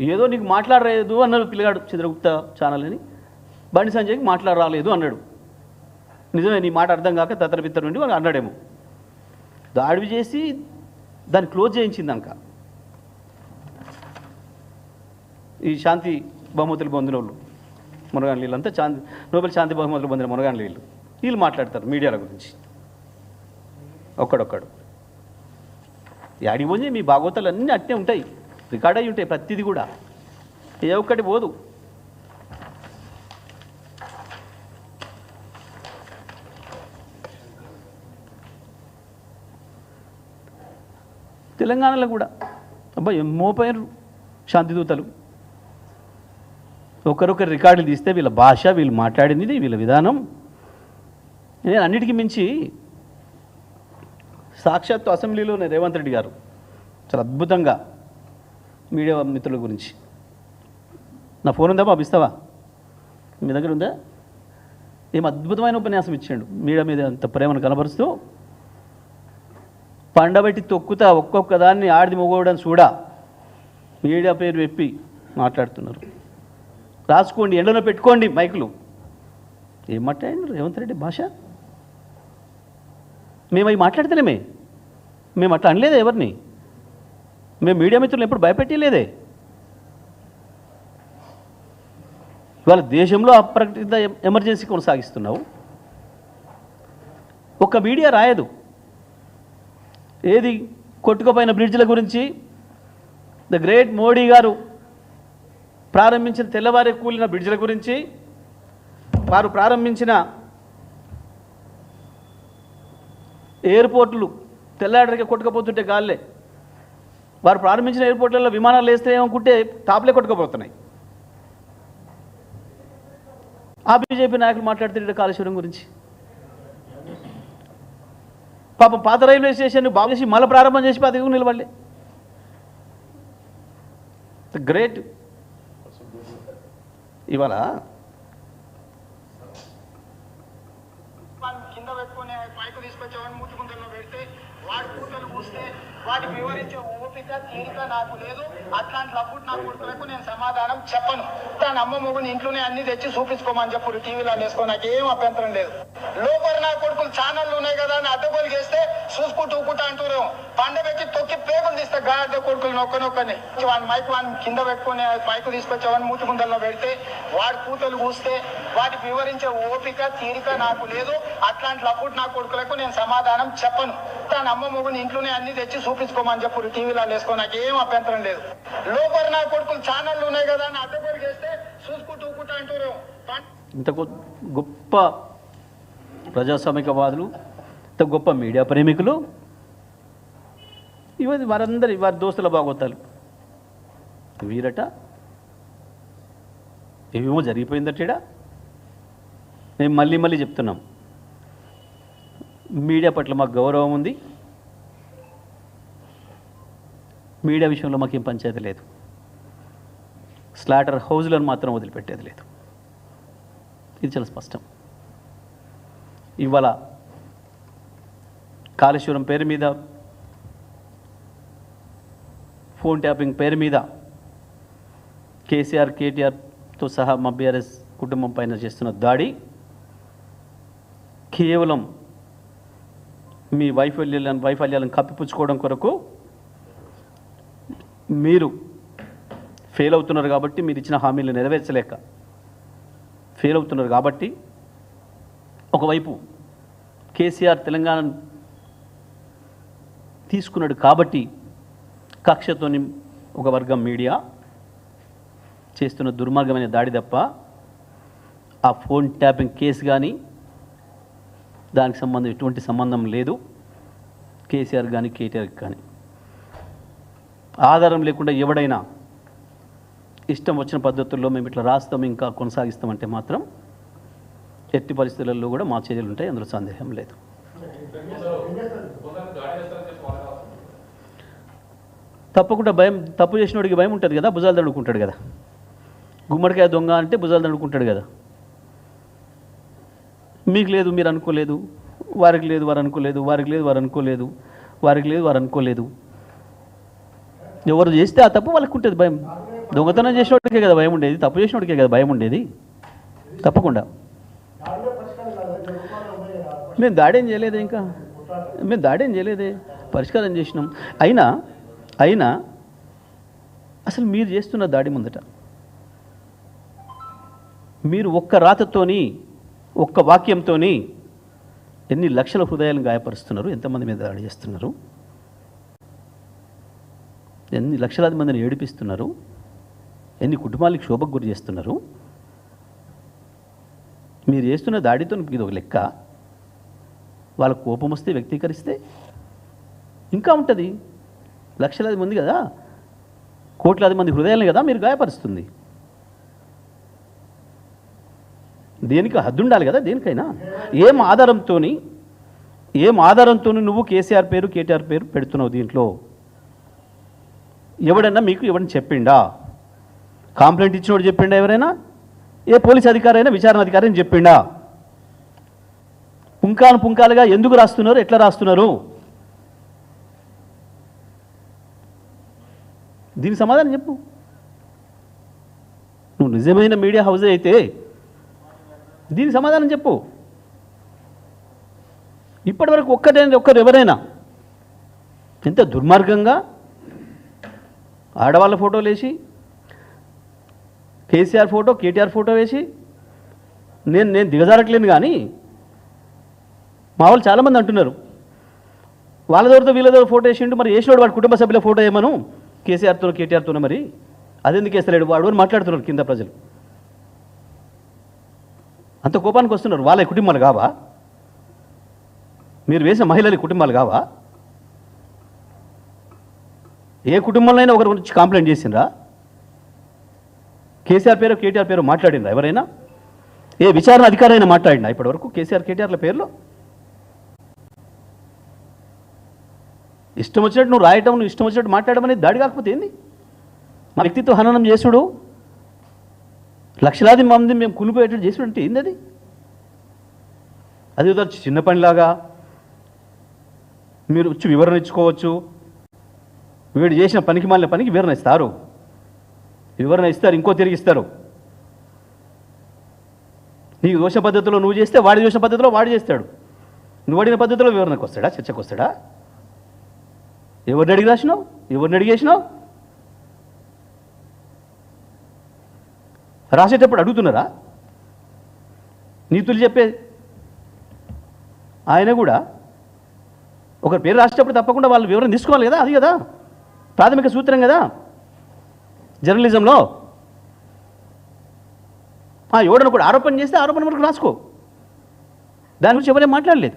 ఏదో నీకు మాట్లాడలేదు అన్నాడు పిల్లగాడు చంద్రగుప్త ఛానల్ అని బండి సంజయ్కి మాట్లాడరాలేదు అన్నాడు. నిజమే నీ మాట అర్థం కాక తత్తర నుండి వాళ్ళు అన్నాడేమో. దాడివి చేసి దాన్ని క్లోజ్ చేయించిందనక ఈ శాంతి బహుమతులు పొందిన వాళ్ళు మునగాన్ అంతా శాంతి నోబెల్ శాంతి బహుమతులు పొందిన మునగాన్ వీళ్ళు వీళ్ళు మాట్లాడతారు మీడియాల గురించి. ఒక్కడొక్కడు. యాడికి పోయి మీ భాగవతాలు అన్నీ అట్టే ఉంటాయి. రికార్డ్ అయి ఉంటాయి ప్రతిదీ కూడా. ఏ ఒక్కటి పోదు. తెలంగాణలో కూడా. అబ్బా ఏం మోపోయారు శాంతిదూతలు. ఒకరొకరు రికార్డులు తీస్తే వీళ్ళ భాష వీళ్ళు మాట్లాడింది వీళ్ళ విధానం. నేను అన్నిటికీ మించి సాక్షాత్తు అసెంబ్లీలోనే రేవంత్ రెడ్డి గారు. చాలా అద్భుతంగా. మీడియా మిత్రుల గురించి. నా ఫోన్ ఉందా పంపిస్తావా మీ దగ్గర ఉందా? ఏం అద్భుతమైన ఉపన్యాసం ఇచ్చాడు. మీడియా మీద అంత ప్రేమను కనబరుస్తూ పండబెట్టి తొక్కుతా ఒక్కొక్క దాన్ని ఆడిది మొగోవడం చూడా? మీడియా పేరు వెప్పి మాట్లాడుతున్నారు. రాసుకోండి ఎండలో పెట్టుకోండి మైకులు. ఏం మాట్లాడినారు రేవంత్ రెడ్డి భాష? మేము అవి మాట్లాడితేనేమే మేము అట్లా అనలేదు ఎవరిని? మేము మీడియా మిత్రులు ఎప్పుడు భయపెట్టలేదే. ఇవాళ దేశంలో అప్రకటిత ఎమర్జెన్సీ కొనసాగిస్తున్నావు. ఒక్క మీడియా రాయదు. ఏది కొట్టుకుపోయిన బ్రిడ్జ్ల గురించి ద గ్రేట్ మోడీ గారు ప్రారంభించిన తెల్లవారి కూలిన బ్రిడ్జ్ల గురించి వారు ప్రారంభించిన ఎయిర్పోర్టులు తెల్లాడరికి కొట్టుకపోతుంటే గాల్లే. వారు ప్రారంభించిన ఎయిర్పోర్ట్లలో విమానాలు వేస్తే ఏమనుకుంటే టాప్లే కొట్టుకుపోతున్నాయి. ఆ బీజేపీ నాయకులు మాట్లాడుతుంటే కాళేశ్వరం గురించి. పాపం పాత రైల్వే స్టేషన్ బాగు చేసి మళ్ళీ ప్రారంభం చేసి పదవి నిలబడలే. గ్రేట్ ఇవాళ వాడి వివరించే ఓపిక తీరిక నాకు లేదు. అట్లాంటి లబ్బుడు నా కొడుకులకు నేను సమాధానం చెప్పను. తన అమ్మ మొగుని ఇంట్లోనే అన్ని తెచ్చి చూపించుకోమని చెప్పు. టీవీలో వేసుకో నాకు ఏం అభ్యంతరం లేదు. లోపల నా కొడుకులు ఛానళ్ళు ఉన్నాయి కదా అని అడ్డగోలు చేస్తే చూసుకుంటూ ఊకుంటా అంటారు పండబెట్టి తొక్కి పేగులు తీస్తే గాడ్డ కొడుకులు నొక్కనొక్కని. వాడి మైక్ వాడిని కింద పెట్టుకుని మైకు తీసుకొచ్చేవాడిని మూతి పెడితే వాడి కూతలు పూస్తే వాటికి వివరించే ఓపిక తీరిక నాకు లేదు. అట్లాంటి అప్పుడు నా కొడుకులకు నేను సమాధానం చెప్పను. తన అమ్మ మొగుని ఇంట్లోనే అన్ని తెచ్చి చూపించుకోమని చెప్పు టీవీలో వేసుకో నాకు ఏం అభ్యంతరం లేదు. లోపల నా కొడుకులు ఛానళ్ళు ఉన్నాయి కదా అని అడ్డగోలు చేస్తే చూసుకుంటూ ఊకుంటా అంటున్నాం ఇంత గొప్ప ప్రజాస్వామికవాదులు ఇంత గొప్ప మీడియా ప్రేమికులు. ఇవన్నీ వారందరి వారి దోస్తుల బాగోతాలు. వీరట ఏమేమో జరిగిపోయిందట మేము మళ్ళీ మళ్ళీ చెప్తున్నాం. మీడియా పట్ల మాకు గౌరవం ఉంది. మీడియా విషయంలో మాకేం పంచాయతీ లేదు. స్లాటర్ హౌజ్లను మాత్రం వదిలిపెట్టేది లేదు. ఇది చాలా స్పష్టం. ఇవాళ కాళేశ్వరం పేరు మీద ఫోన్ ట్యాపింగ్ పేరు మీద కేసీఆర్ కేటీఆర్తో సహా మా బీఆర్ఎస్ కుటుంబం పైన చేస్తున్న దాడి కేవలం మీ వైఫల్యాలను వైఫల్యాలను కప్పిపుచ్చుకోవడం కొరకు మీరు ఫెయిల్ అవుతున్నారు కాబట్టి మీరు ఇచ్చిన హామీలు నెరవేర్చలేక ఫెయిల్ అవుతున్నారు కాబట్టి ఒకవైపు కేసీఆర్ తెలంగాణ తీసుకున్నాడు కాబట్టి కక్షతోని ఒక వర్గం మీడియా చేస్తున్న దుర్మార్గమైన దాడి తప్ప ఆ ఫోన్ ట్యాపింగ్ కేసు కానీ దానికి సంబంధం ఎటువంటి సంబంధం లేదు. కేసీఆర్ కానీ కేటీఆర్ కానీ ఆధారం లేకుండా ఎవడైనా ఇష్టం వచ్చిన పద్ధతుల్లో మేము ఇట్లా రాస్తాం ఇంకా కొనసాగిస్తామంటే మాత్రం ఎట్టి పరిస్థితులలో కూడా మా చర్యలు ఉంటాయి అందులో సందేహం లేదు. తప్పకుండా భయం తప్పు చేసినోడికి భయం ఉంటుంది కదా భుజాలు తడుకుంటాడు కదా. గుమ్మడికాయ దొంగ అంటే భుజాలు తడుకుంటాడు కదా. మీకు లేదు మీరు అనుకోలేదు వారికి లేదు వారు అనుకోలేదు వారికి లేదు వారు అనుకోలేదు వారికి లేదు వారు అనుకోలేదు. ఎవరు చేస్తే ఆ తప్పు వాళ్ళకు ఉంటుంది భయం. దొంగతనం చేసినోడికే కదా భయం ఉండేది తప్పు చేసినోడికే కదా భయం ఉండేది. తప్పకుండా. మేము దాడేం చేయలేదే ఇంకా? మేము దాడేం చేయలేదే? పరిష్కారం చేసినాం. అయినా అయినా అసలు మీరు చేస్తున్న దాడి ముందట మీరు ఒక్క రాతతోని ఒక్క వాక్యంతోని ఎన్ని లక్షల హృదయాలను గాయపరుస్తున్నారు? ఎంతమంది మీద దాడి చేస్తున్నారు? ఎన్ని లక్షలాది మందిని ఏడిపిస్తున్నారు? ఎన్ని కుటుంబాలకు శోభకు గురి చేస్తున్నారు? మీరు చేస్తున్న దాడితో ఇది ఒక లెక్క. వాళ్ళ కోపం వస్తే వ్యక్తీకరిస్తే ఇంకా ఉంటుంది. లక్షలాది మంది కదా. కోట్లాది మంది హృదయాలని కదా మీరు గాయపరుస్తుంది. దేనికి హద్దుండాలి కదా దేనికైనా. ఏం ఆధారంతో ఏం ఆధారంతో నువ్వు కేసీఆర్ పేరు కేటీఆర్ పేరు పెడుతున్నావు దీంట్లో? ఎవడన్నా మీకు ఎవరిని చెప్పిండా? కాంప్లైంట్ ఇచ్చినోడు చెప్పిండా ఎవరైనా? ఏ పోలీస్ అధికారైనా విచారణ అధికారి అని చెప్పిండా? పుంకాను పుంకాలుగా ఎందుకు రాస్తున్నారు? ఎట్లా రాస్తున్నారు? దీనికి సమాధానం చెప్పు. నువ్వు నిజమైన మీడియా హౌస్ అయితే దీనికి సమాధానం చెప్పు. ఇప్పటివరకు ఒక్కటే ఒక్కరు ఎవరైనా ఎంత దుర్మార్గంగా ఆడవాళ్ళ ఫోటోలు వేసి కేసీఆర్ ఫోటో కేటీఆర్ ఫోటో వేసి నేను నేను దిగజారట్లేను కానీ మా వాళ్ళు చాలామంది అంటున్నారు. వాళ్ళ దగ్గరతో వీళ్ళ దగ్గర ఫోటో వేసిండు మరి వేసినోడు వాడి కుటుంబ సభ్యుల ఫోటో ఏమను? కేసీఆర్తో కేటీఆర్తో మరి? అదెందుకు వేస్తలేడు? వాడు అని మాట్లాడుతున్నారు కింద ప్రజలు. అంత కోపానికి వస్తున్నారు. వాళ్ళ కుటుంబాలు కావా? మీరు వేసిన మహిళల కుటుంబాలు కావా? ఏ కుటుంబంలో ఒకరి గురించి కంప్లైంట్ చేసిండ్రా? కేసీఆర్ పేరు కేటీఆర్ పేరు మాట్లాడిండ్రా ఎవరైనా? ఏ విచారణ అధికారైనా మాట్లాడినా ఇప్పటివరకు? కేసీఆర్ కేటీఆర్ల పేర్లో? ఇష్టం వచ్చినట్టు నువ్వు రాయటం నువ్వు ఇష్టం వచ్చినట్టు మాట్లాడడం అనేది దాడి కాకపోతే ఏంది? మా వ్యక్తిత్వ హననం చేసుడు లక్షలాది మంది మేము కులిపోయేటట్టు చేసుడు అంటే ఏంది అది? అది చిన్న పనిలాగా మీరు వచ్చి వివరణ ఇచ్చుకోవచ్చు. వీడు చేసిన పనికి మాలిన పనికి వివరణ ఇస్తారు. వివరణ ఇస్తారు ఇంకో తిరిగి ఇస్తారు. నీకు దోష పద్ధతిలో నువ్వు చేస్తే వాడి దోష పద్ధతిలో వాడు చేస్తాడు. నువ్వు అడిగిన పద్ధతిలో వివరణకు వస్తాడా చర్చకు వస్తాడా? ఎవరిని అడిగి రాసినావు? ఎవరిని అడిగేసినావు రాసేటప్పుడు అడుగుతున్నారా? నీతులు చెప్పే ఆయన కూడా ఒక పేరు రాసేటప్పుడు తప్పకుండా వాళ్ళు వివరణ తీసుకోవాలి కదా అది కదా? ప్రాథమిక సూత్రం కదా? జర్నలిజంలో? ఎవడను కూడా ఆరోపణ చేస్తే ఆరోపణ వరకు రాసుకో. దాని గురించి ఎవరేం మాట్లాడలేదు.